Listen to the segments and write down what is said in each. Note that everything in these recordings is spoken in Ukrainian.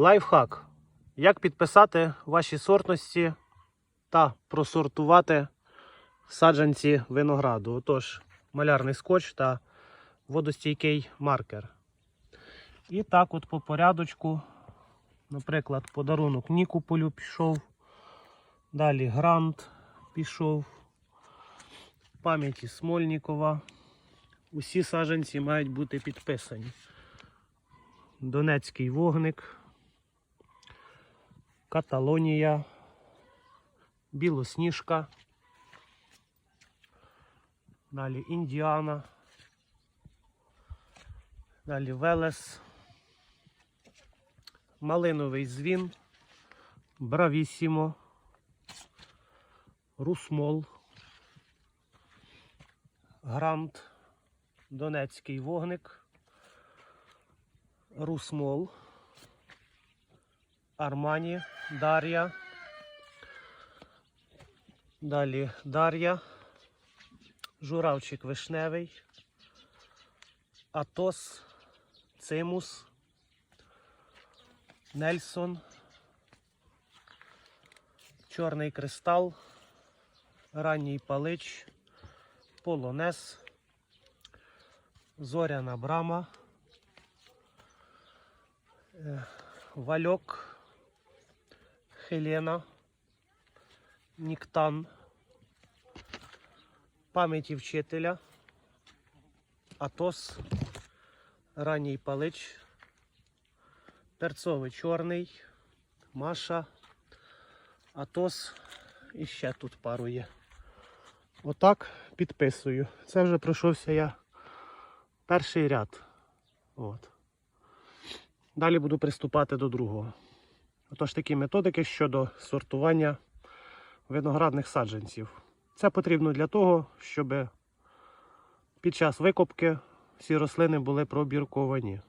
Лайфхак. Як підписати ваші сортності та просортувати саджанці винограду. Отож, малярний скотч та водостійкий маркер. І так от по порядочку. Наприклад, подарунок Нікополю пішов. Далі Грант пішов. Пам'яті Смольнікова. Усі саджанці мають бути підписані. Донецький вогник. Каталонія. Білосніжка. Далі Індіана. Далі Велес. Малиновий дзвін. Бравісімо. Русмол. Грант. Донецький вогник. Русмол. Армані. Дар'я. Далі Дар'я. Журавчик вишневий. Атос. Цимус. Нельсон. Чорний кристал. Ранній палич. Полонез. Зоряна брама. е, Вальок. Хелена. Ніктан. Пам'яті вчителя. Атос. Ранній палич. Перцовий чорний. Маша. Атос. І ще тут пару є. Отак підписую. Це вже пройшовся я перший ряд. От. Далі буду приступати до другого. Отож такі методики щодо сортування виноградних саджанців. Це потрібно для того, щоб під час викопки всі рослини були пробірковані.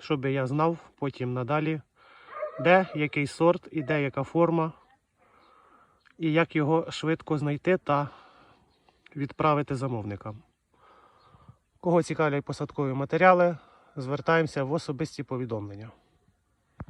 Щоб я знав потім надалі, де який сорт і де яка форма, і як його швидко знайти та відправити замовникам. Кого цікавлять посадкові матеріали, звертаємося в особисті повідомлення.